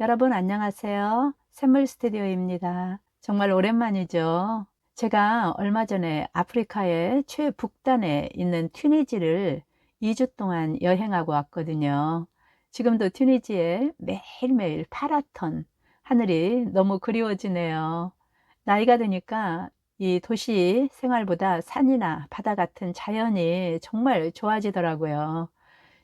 여러분 안녕하세요. 샘물 스튜디오입니다. 정말 오랜만이죠. 제가 얼마 전에 아프리카의 최북단에 있는 튀니지를 2주 동안 여행하고 왔거든요. 지금도 튀니지에 매일매일 파라톤 하늘이 너무 그리워지네요. 나이가 드니까 이 도시 생활보다 산이나 바다 같은 자연이 정말 좋아지더라고요.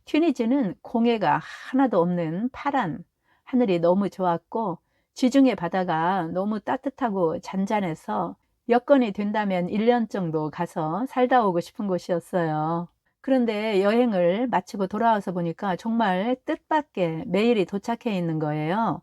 튀니지는 공해가 하나도 없는 파란 하늘이 너무 좋았고 지중해 바다가 너무 따뜻하고 잔잔해서 여건이 된다면 1년 정도 가서 살다 오고 싶은 곳이었어요. 그런데 여행을 마치고 돌아와서 보니까 정말 뜻밖의 메일이 도착해 있는 거예요.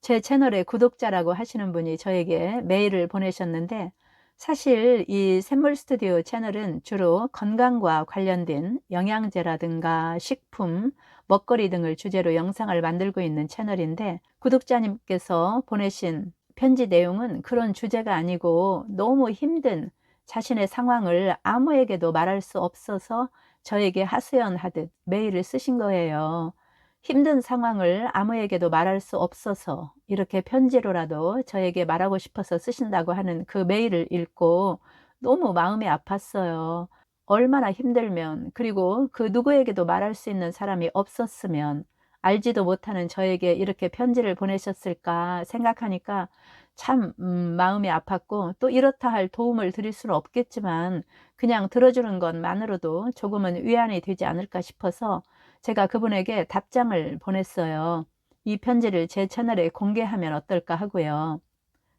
제 채널의 구독자라고 하시는 분이 저에게 메일을 보내셨는데 사실 이 샘물 스튜디오 채널은 주로 건강과 관련된 영양제라든가 식품, 먹거리 등을 주제로 영상을 만들고 있는 채널인데 구독자님께서 보내신 편지 내용은 그런 주제가 아니고 너무 힘든 자신의 상황을 아무에게도 말할 수 없어서 저에게 하소연하듯 메일을 쓰신 거예요. 힘든 상황을 아무에게도 말할 수 없어서 이렇게 편지로라도 저에게 말하고 싶어서 쓰신다고 하는 그 메일을 읽고 너무 마음이 아팠어요. 얼마나 힘들면 그리고 그 누구에게도 말할 수 있는 사람이 없었으면 알지도 못하는 저에게 이렇게 편지를 보내셨을까 생각하니까 참 음, 마음이 아팠고 또 이렇다 할 도움을 드릴 수는 없겠지만 그냥 들어주는 것만으로도 조금은 위안이 되지 않을까 싶어서 제가 그분에게 답장을 보냈어요. 이 편지를 제 채널에 공개하면 어떨까 하고요.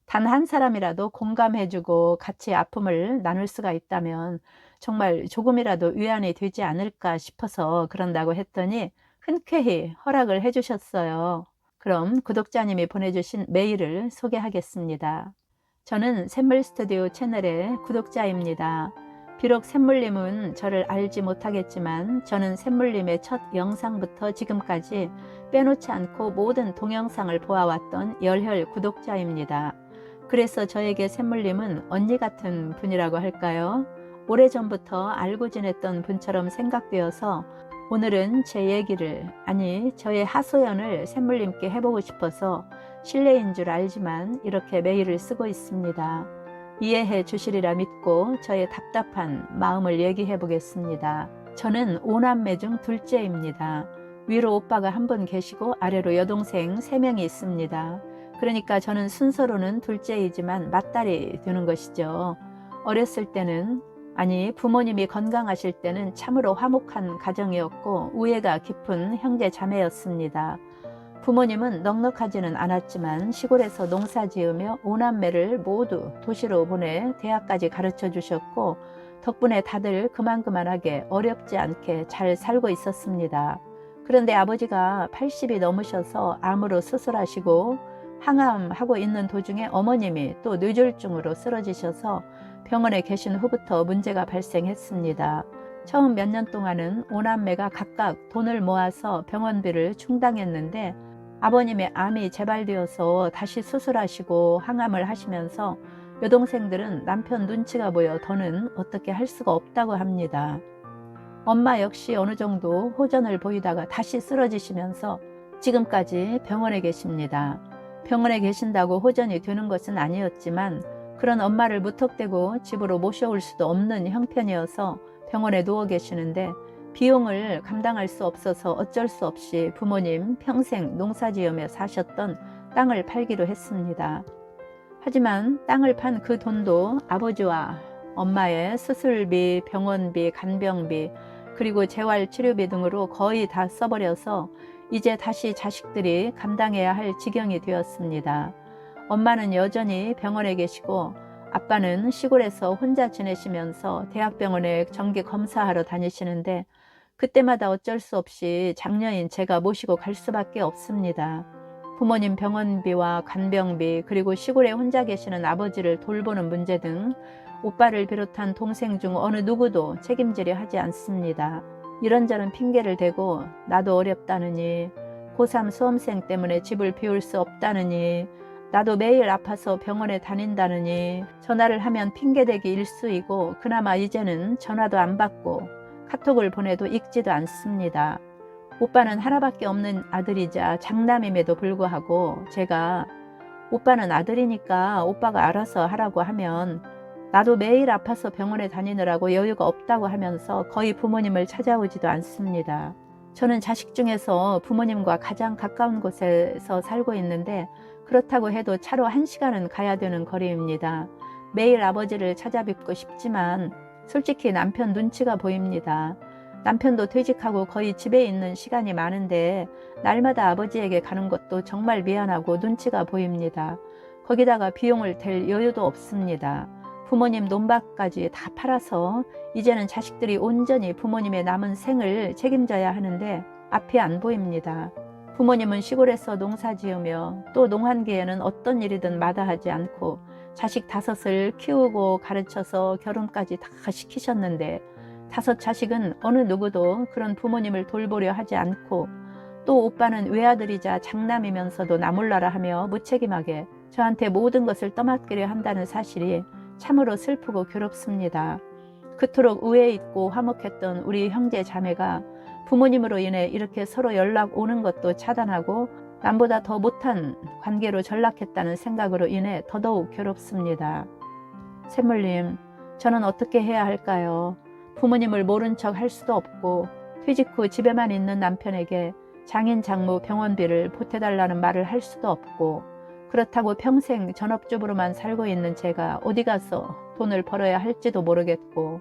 단 한 사람이라도 공감해주고 같이 아픔을 나눌 수가 있다면 정말 조금이라도 위안이 되지 않을까 싶어서 그런다고 했더니 흔쾌히 허락을 해주셨어요. 그럼 구독자님이 보내주신 메일을 소개하겠습니다. 저는 샘물 스튜디오 채널의 구독자입니다. 비록 샘물님은 저를 알지 못하겠지만 저는 샘물님의 첫 영상부터 지금까지 빼놓지 않고 모든 동영상을 보아왔던 열혈 구독자입니다. 그래서 저에게 샘물님은 언니 같은 분이라고 할까요? 오래전부터 알고 지냈던 분처럼 생각되어서 오늘은 제 얘기를, 아니, 저의 하소연을 샘물님께 해보고 싶어서 실례인 줄 알지만 이렇게 메일을 쓰고 있습니다. 이해해 주시리라 믿고 저의 답답한 마음을 얘기해 보겠습니다. 저는 오남매 중 둘째입니다. 위로 오빠가 한 분 계시고 아래로 여동생 세 명이 있습니다. 그러니까 저는 순서로는 둘째이지만 맏딸이 되는 것이죠. 어렸을 때는 아니 부모님이 건강하실 때는 참으로 화목한 가정이었고 우애가 깊은 형제 자매였습니다. 부모님은 넉넉하지는 않았지만 시골에서 농사 지으며 오남매를 모두 도시로 보내 대학까지 가르쳐 주셨고 덕분에 다들 그만그만하게 어렵지 않게 잘 살고 있었습니다. 그런데 아버지가 80이 넘으셔서 암으로 수술하시고 항암하고 있는 도중에 어머님이 또 뇌졸중으로 쓰러지셔서 병원에 계신 후부터 문제가 발생했습니다. 처음 몇 년 동안은 오남매가 각각 돈을 모아서 병원비를 충당했는데 아버님의 암이 재발되어서 다시 수술하시고 항암을 하시면서 여동생들은 남편 눈치가 보여 더는 어떻게 할 수가 없다고 합니다. 엄마 역시 어느 정도 호전을 보이다가 다시 쓰러지시면서 지금까지 병원에 계십니다. 병원에 계신다고 호전이 되는 것은 아니었지만 그런 엄마를 무턱대고 집으로 모셔올 수도 없는 형편이어서 병원에 누워 계시는데 비용을 감당할 수 없어서 어쩔 수 없이 부모님 평생 농사지으며 사셨던 땅을 팔기로 했습니다. 하지만 땅을 판 그 돈도 아버지와 엄마의 수술비, 병원비, 간병비, 그리고 재활치료비 등으로 거의 다 써버려서 이제 다시 자식들이 감당해야 할 지경이 되었습니다. 엄마는 여전히 병원에 계시고 아빠는 시골에서 혼자 지내시면서 대학병원에 정기 검사하러 다니시는데 그때마다 어쩔 수 없이 장녀인 제가 모시고 갈 수밖에 없습니다. 부모님 병원비와 간병비 그리고 시골에 혼자 계시는 아버지를 돌보는 문제 등 오빠를 비롯한 동생 중 어느 누구도 책임지려 하지 않습니다. 이런저런 핑계를 대고 나도 어렵다느니 고3 수험생 때문에 집을 비울 수 없다느니 나도 매일 아파서 병원에 다닌다느니 전화를 하면 핑계대기 일수이고 그나마 이제는 전화도 안 받고 카톡을 보내도 읽지도 않습니다. 오빠는 하나밖에 없는 아들이자 장남임에도 불구하고 제가 오빠는 아들이니까 오빠가 알아서 하라고 하면 나도 매일 아파서 병원에 다니느라고 여유가 없다고 하면서 거의 부모님을 찾아오지도 않습니다. 저는 자식 중에서 부모님과 가장 가까운 곳에서 살고 있는데 그렇다고 해도 차로 한 시간은 가야 되는 거리입니다. 매일 아버지를 찾아뵙고 싶지만 솔직히 남편 눈치가 보입니다. 남편도 퇴직하고 거의 집에 있는 시간이 많은데 날마다 아버지에게 가는 것도 정말 미안하고 눈치가 보입니다. 거기다가 비용을 댈 여유도 없습니다. 부모님 논밭까지 다 팔아서 이제는 자식들이 온전히 부모님의 남은 생을 책임져야 하는데 앞이 안 보입니다. 부모님은 시골에서 농사 지으며 또 농한기에는 어떤 일이든 마다하지 않고 자식 다섯을 키우고 가르쳐서 결혼까지 다 시키셨는데 다섯 자식은 어느 누구도 그런 부모님을 돌보려 하지 않고 또 오빠는 외아들이자 장남이면서도 나몰라라 하며 무책임하게 저한테 모든 것을 떠맡기려 한다는 사실이 참으로 슬프고 괴롭습니다. 그토록 우애 있고 화목했던 우리 형제 자매가 부모님으로 인해 이렇게 서로 연락 오는 것도 차단하고 남보다 더 못한 관계로 전락했다는 생각으로 인해 더더욱 괴롭습니다. 샘물님, 저는 어떻게 해야 할까요? 부모님을 모른 척 할 수도 없고 퇴직 후 집에만 있는 남편에게 장인 장모 병원비를 보태달라는 말을 할 수도 없고 그렇다고 평생 전업주부로만 살고 있는 제가 어디 가서 돈을 벌어야 할지도 모르겠고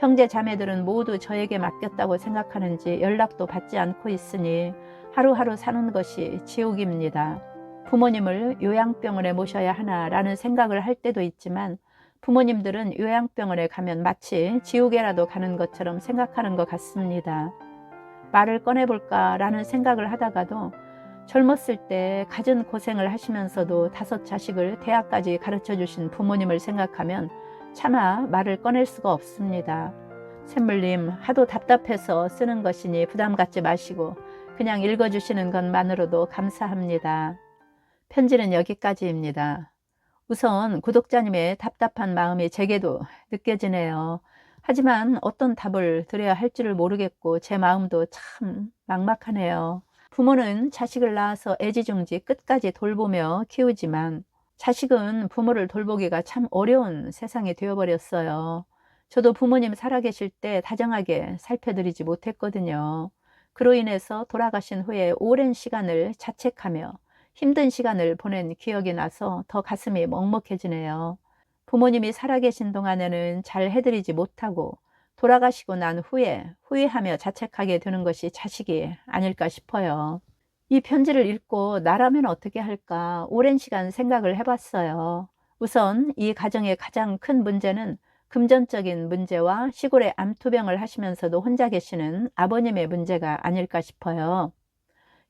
형제 자매들은 모두 저에게 맡겼다고 생각하는지 연락도 받지 않고 있으니 하루하루 사는 것이 지옥입니다. 부모님을 요양병원에 모셔야 하나라는 생각을 할 때도 있지만 부모님들은 요양병원에 가면 마치 지옥에라도 가는 것처럼 생각하는 것 같습니다. 말을 꺼내볼까 라는 생각을 하다가도 젊었을 때 갖은 고생을 하시면서도 다섯 자식을 대학까지 가르쳐 주신 부모님을 생각하면 차마 말을 꺼낼 수가 없습니다. 샘물님, 하도 답답해서 쓰는 것이니 부담 갖지 마시고 그냥 읽어주시는 것만으로도 감사합니다. 편지는 여기까지입니다. 우선 구독자님의 답답한 마음이 제게도 느껴지네요. 하지만 어떤 답을 드려야 할지를 모르겠고 제 마음도 참 막막하네요. 부모는 자식을 낳아서 애지중지 끝까지 돌보며 키우지만 자식은 부모를 돌보기가 참 어려운 세상이 되어버렸어요. 저도 부모님 살아계실 때 다정하게 살펴드리지 못했거든요. 그로 인해서 돌아가신 후에 오랜 시간을 자책하며 힘든 시간을 보낸 기억이 나서 더 가슴이 먹먹해지네요. 부모님이 살아계신 동안에는 잘 해드리지 못하고 돌아가시고 난 후에 후회하며 자책하게 되는 것이 자식이 아닐까 싶어요. 이 편지를 읽고 나라면 어떻게 할까 오랜 시간 생각을 해봤어요. 우선 이 가정의 가장 큰 문제는 금전적인 문제와 시골에 암투병을 하시면서도 혼자 계시는 아버님의 문제가 아닐까 싶어요.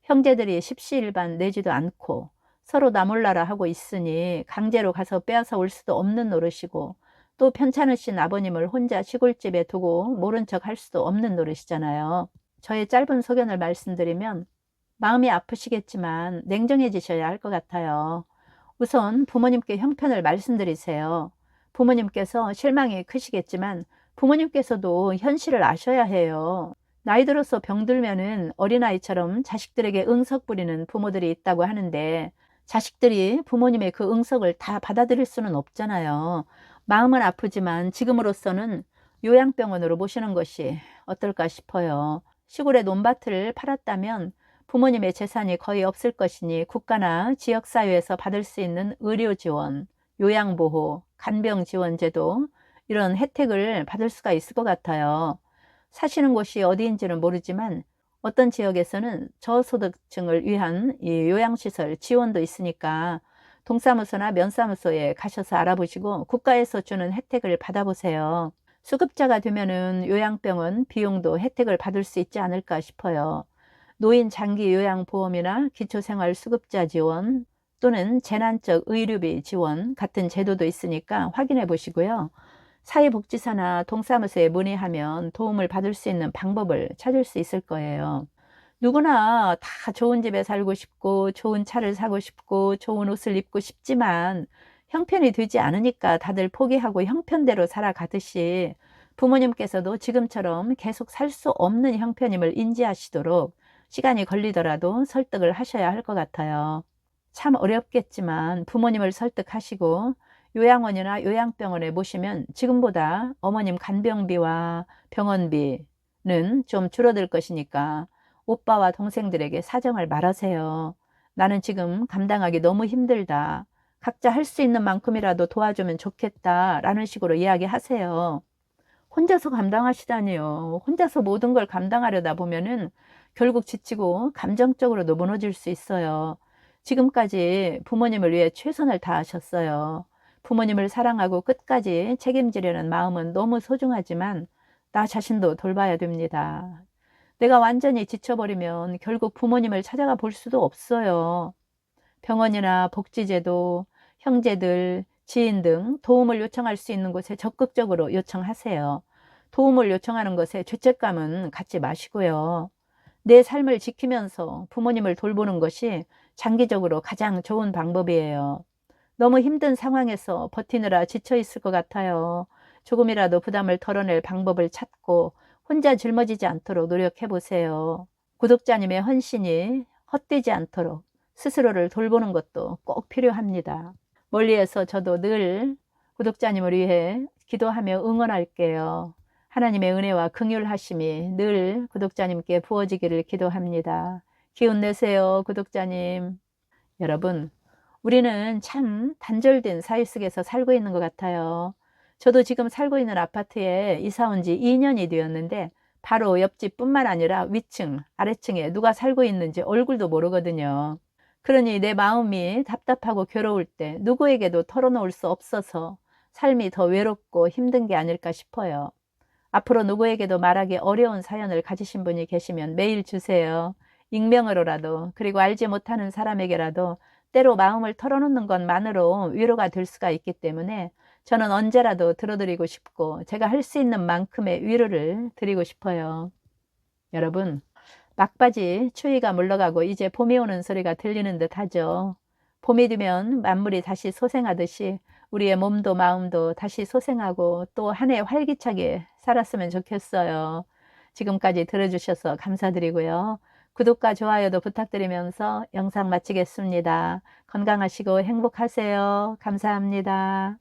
형제들이 십시일반 내지도 않고 서로 나몰라라 하고 있으니 강제로 가서 빼앗아 올 수도 없는 노릇이고 또 편찮으신 아버님을 혼자 시골집에 두고 모른 척 할 수도 없는 노릇이잖아요. 저의 짧은 소견을 말씀드리면 마음이 아프시겠지만 냉정해지셔야 할 것 같아요. 우선 부모님께 형편을 말씀드리세요. 부모님께서 실망이 크시겠지만 부모님께서도 현실을 아셔야 해요. 나이 들어서 병들면은 어린아이처럼 자식들에게 응석 부리는 부모들이 있다고 하는데 자식들이 부모님의 그 응석을 다 받아들일 수는 없잖아요. 마음은 아프지만 지금으로서는 요양병원으로 모시는 것이 어떨까 싶어요. 시골의 논밭을 팔았다면 부모님의 재산이 거의 없을 것이니 국가나 지역사회에서 받을 수 있는 의료 지원, 요양보호, 간병 지원제도 이런 혜택을 받을 수가 있을 것 같아요. 사시는 곳이 어디인지는 모르지만 어떤 지역에서는 저소득층을 위한 이 요양시설 지원도 있으니까 동사무소나 면사무소에 가셔서 알아보시고 국가에서 주는 혜택을 받아보세요. 수급자가 되면은 요양병원 비용도 혜택을 받을 수 있지 않을까 싶어요. 노인 장기 요양보험이나 기초생활 수급자 지원 또는 재난적 의료비 지원 같은 제도도 있으니까 확인해 보시고요. 사회복지사나 동사무소에 문의하면 도움을 받을 수 있는 방법을 찾을 수 있을 거예요. 누구나 다 좋은 집에 살고 싶고 좋은 차를 사고 싶고 좋은 옷을 입고 싶지만 형편이 되지 않으니까 다들 포기하고 형편대로 살아가듯이 부모님께서도 지금처럼 계속 살 수 없는 형편임을 인지하시도록 시간이 걸리더라도 설득을 하셔야 할 것 같아요. 참 어렵겠지만 부모님을 설득하시고 요양원이나 요양병원에 모시면 지금보다 어머님 간병비와 병원비는 좀 줄어들 것이니까 오빠와 동생들에게 사정을 말하세요. 나는 지금 감당하기 너무 힘들다. 각자 할 수 있는 만큼이라도 도와주면 좋겠다. 라는 식으로 이야기하세요. 혼자서 감당하시다니요. 혼자서 모든 걸 감당하려다 보면은 결국 지치고 감정적으로도 무너질 수 있어요. 지금까지 부모님을 위해 최선을 다하셨어요. 부모님을 사랑하고 끝까지 책임지려는 마음은 너무 소중하지만 나 자신도 돌봐야 됩니다. 내가 완전히 지쳐버리면 결국 부모님을 찾아가 볼 수도 없어요. 병원이나 복지제도, 형제들, 지인 등 도움을 요청할 수 있는 곳에 적극적으로 요청하세요. 도움을 요청하는 것에 죄책감은 갖지 마시고요. 내 삶을 지키면서 부모님을 돌보는 것이 장기적으로 가장 좋은 방법이에요. 너무 힘든 상황에서 버티느라 지쳐 있을 것 같아요. 조금이라도 부담을 덜어낼 방법을 찾고 혼자 짊어지지 않도록 노력해 보세요. 구독자님의 헌신이 헛되지 않도록 스스로를 돌보는 것도 꼭 필요합니다. 멀리에서 저도 늘 구독자님을 위해 기도하며 응원할게요. 하나님의 은혜와 긍휼하심이 늘 구독자님께 부어지기를 기도합니다. 기운 내세요, 구독자님. 여러분, 우리는 참 단절된 사회 속에서 살고 있는 것 같아요. 저도 지금 살고 있는 아파트에 이사 온 지 2년이 되었는데 바로 옆집뿐만 아니라 위층, 아래층에 누가 살고 있는지 얼굴도 모르거든요. 그러니 내 마음이 답답하고 괴로울 때 누구에게도 털어놓을 수 없어서 삶이 더 외롭고 힘든 게 아닐까 싶어요. 앞으로 누구에게도 말하기 어려운 사연을 가지신 분이 계시면 메일 주세요. 익명으로라도 그리고 알지 못하는 사람에게라도 때로 마음을 털어놓는 것만으로 위로가 될 수가 있기 때문에 저는 언제라도 들어드리고 싶고 제가 할 수 있는 만큼의 위로를 드리고 싶어요. 여러분, 막바지 추위가 물러가고 이제 봄이 오는 소리가 들리는 듯 하죠. 봄이 되면 만물이 다시 소생하듯이 우리의 몸도 마음도 다시 소생하고 또 한 해 활기차게 살았으면 좋겠어요. 지금까지 들어주셔서 감사드리고요. 구독과 좋아요도 부탁드리면서 영상 마치겠습니다. 건강하시고 행복하세요. 감사합니다.